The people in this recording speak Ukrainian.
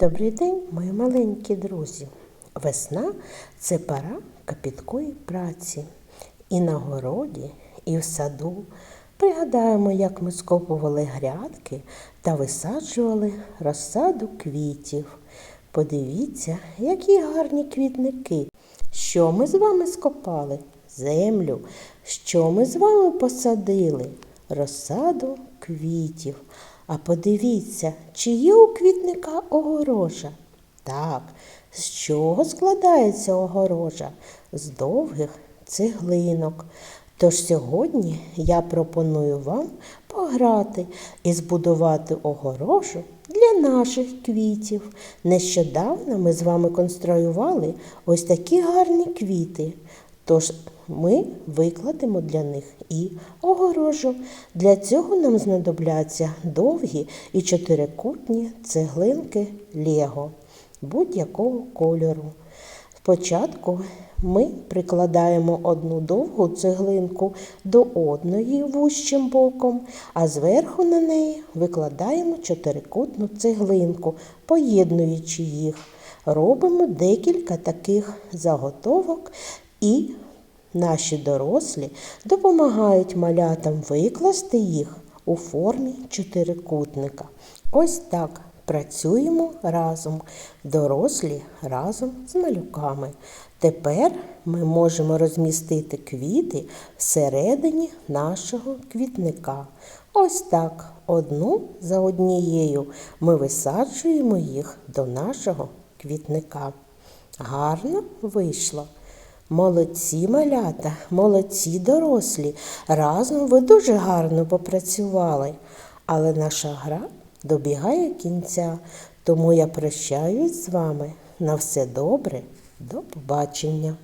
Добрий день, мої маленькі друзі. Весна це пора капіткої праці. І на городі, і в саду. Пригадаємо, як ми скопували грядки та висаджували розсаду квітів. Подивіться, які гарні квітники. Що ми з вами скопали? Землю. Що ми з вами посадили? Розсаду квітів. А подивіться, чи є у квітника огорожа? Так, з чого складається огорожа? З довгих цеглинок. Тож сьогодні я пропоную вам пограти і збудувати огорожу для наших квітів. Нещодавно ми з вами конструювали ось такі гарні квіти. Тож ми викладемо для них і огорожу. Для цього нам знадобляться довгі і чотирикутні цеглинки Лего будь-якого кольору. Спочатку ми прикладаємо одну довгу цеглинку до одної вущим боком, а зверху на неї викладаємо чотирикутну цеглинку, поєднуючи їх. Робимо декілька таких заготовок і наші дорослі допомагають малятам викласти їх у формі чотирикутника. Ось так працюємо разом, дорослі разом з малюками. Тепер ми можемо розмістити квіти всередині нашого квітника. Ось так, одну за однією ми висаджуємо їх до нашого квітника. Гарно вийшло. Молодці малята, молодці дорослі. Разом ви дуже гарно попрацювали. Але наша гра добігає кінця, тому я прощаюсь з вами. На все добре, до побачення.